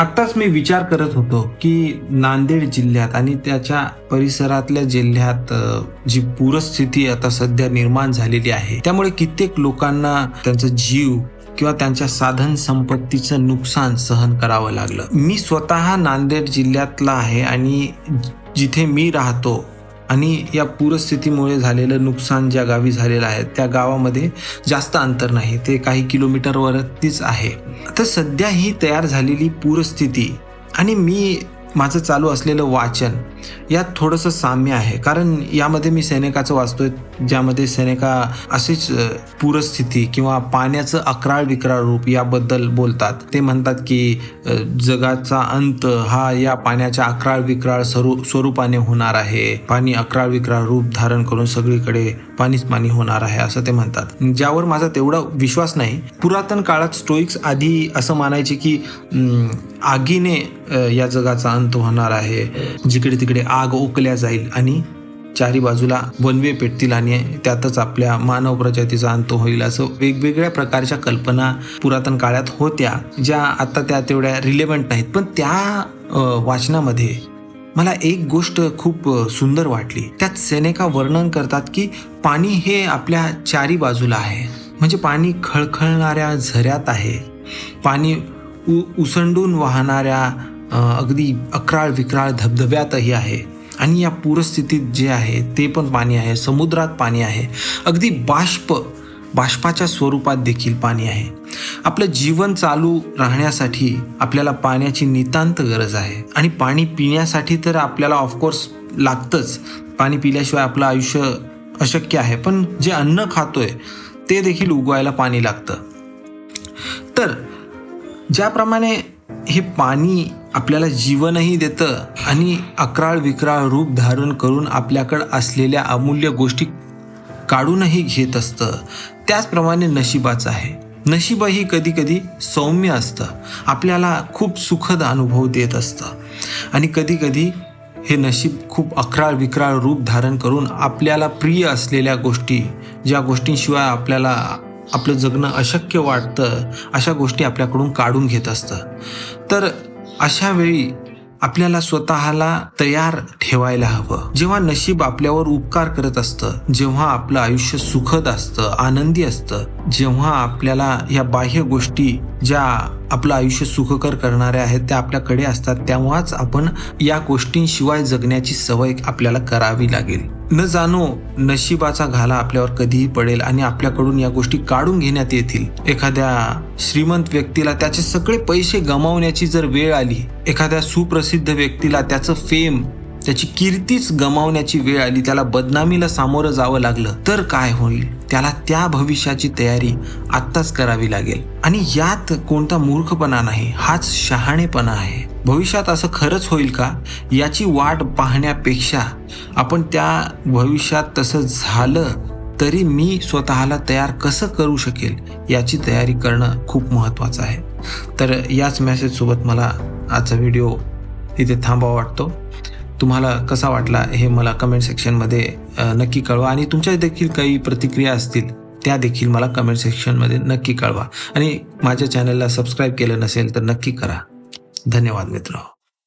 आत्ताच मी विचार करत होतो की नांदेड जिल्ह्यात आणि त्याच्या परिसरातल्या जिल्ह्यात जी पूरस्थिती आता सध्या निर्माण झालेली आहे त्यामुळे कित्येक लोकांना त्यांचा जीव किंवा त्यांच्या साधन संपत्तीचं नुकसान सहन करावं लागलं. मी स्वतः नांदेड जिल्ह्यातला आहे आणि जिथे मी राहतो आणि या पूरस्थितीमुळे झालेलं नुकसान ज्या गावी झालेलं आहे त्या गावामध्ये जास्त अंतर नाही. ते काही किलोमीटरवरतीच आहे. तर सध्या ही तयार झालेली पूरस्थिती आणि मी माझं चालू असलेलं वाचन यात थोडंसं साम्य आहे. कारण यामध्ये मी सैनिकाचं वाचतोय ज्यामध्ये सैनिका अशीच पूरस्थिती किंवा पाण्याचं अकराळ विक्राळ रूप याबद्दल बोलतात. ते म्हणतात की जगाचा अंत हा या पाण्याच्या अकराळ विक्राळ स्वरू स्वरूपाने होणार आहे. पाणी अकराळ विक्राळ रूप धारण करून सगळीकडे पाणीच पाणी होणार आहे असं ते म्हणतात. ज्यावर माझा तेवढा विश्वास नाही पुरातन काळात स्टोईक्स आधी असं मानायचे की आगीने या जगाचा अंत होणार आहे. जिकडे तिकडे आग ओकल्या जाईल आणि चारी बाजूला वनवे पेटतील आणि त्यातच आपल्या मानव प्रजातीचा अंत होईल. असं वेगवेगळ्या प्रकारच्या कल्पना पुरातन काळात होत्या ज्या आता त्या तेवढ्या रिलेव्हंट नाहीत. पण त्या वाचनामध्ये मला एक गोष्ट खूप सुंदर वाटली. त्यात सेनेका वर्णन करतात की पाणी हे आपल्या चारी बाजूला आहे. म्हणजे पाणी खळखळणाऱ्या झऱ्यात आहे. पाणी उ उसंडून वाहणाऱ्या अगदी अकराळ विक्राळ धबधब्यातही आहे. आणि या पूरस्थितीत जे आहे ते पण पाणी आहे. समुद्रात पाणी आहे. अगदी बाष्प बाष्पाच्या स्वरूपात देखील पाणी आहे. आपलं जीवन चालू राहण्यासाठी आपल्याला पाण्याची नितांत गरज आहे. आणि पाणी पिण्यासाठी तर आपल्याला ऑफकोर्स लागतंच. पाणी पिल्याशिवाय आपलं आयुष्य अशक्य आहे. पण जे अन्न खातोय ते देखील उगवायला पाणी लागतं. तर ज्याप्रमाणे हे पाणी आपल्याला जीवनही देतं आणि अकराळ विक्राळ रूप धारण करून आपल्याकडं असलेल्या अमूल्य गोष्टी काढूनही घेत असतं. त्याचप्रमाणे नशिबाचं आहे. नशिबही कधी कधी सौम्य असतं. आपल्याला खूप सुखद अनुभव देत असतं. आणि कधी कधी हे नशीब खूप अकराळ विक्राळ रूप धारण करून आपल्याला प्रिय असलेल्या गोष्टी ज्या गोष्टींशिवाय आपल्याला आपलं जगणं अशक्य वाटतं अशा गोष्टी आपल्याकडून काढून घेत असतं. तर अशा वेळी आपल्याला स्वतःला तयार ठेवायला हवं. जेव्हा नशीब आपल्यावर उपकार करत असतं जेव्हा आपलं आयुष्य सुखद असतं आनंदी असतं जेव्हा आपल्याला या बाह्य गोष्टी ज्या आपलं आयुष्य सुखकर करणाऱ्या आहेत त्या आपल्याकडे असतात तेव्हाच आपण या गोष्टींशिवाय जगण्याची सवय आपल्याला करावी लागेल. न जाणो नशिबाचा घाला आपल्यावर कधीही पडेल आणि आपल्याकडून या गोष्टी काढून घेण्यात येतील. एखाद्या श्रीमंत व्यक्तीला त्याचे सगळे पैसे गमावण्याची जर वेळ आली एखाद्या सुप्रसिद्ध व्यक्तीला त्याचं फेम त्याची कीर्तीच गमावण्याची वेळ आली त्याला बदनामीला सामोरं जावं लागलं तर काय होईल? त्याला त्या भविष्याची तयारी आत्ताच करावी लागेल. आणि यात कोणता मूर्खपणा नाही हाच शहाणेपणा आहे. भविष्यात असं खरंच होईल का? याची वाट पाहण्यापेक्षा आपण त्या भविष्यात तसं झालं तरी मी स्वतःला तयार कसं करू शकेल याची तयारी करणं खूप महत्त्वाचं आहे. तर याच मेसेजसोबत मला आजचा व्हिडिओ इथे थांबावा वाटतो. तुम्हाला कसा वाटला हे मला कमेंट सेक्शनमध्ये नक्की कळवा. आणि तुमच्या देखील काही प्रतिक्रिया असतील त्या देखील मला कमेंट सेक्शनमध्ये नक्की कळवा. आणि माझ्या चॅनलला सबस्क्राईब केलं नसेल तर नक्की करा. धन्यवाद मित्र.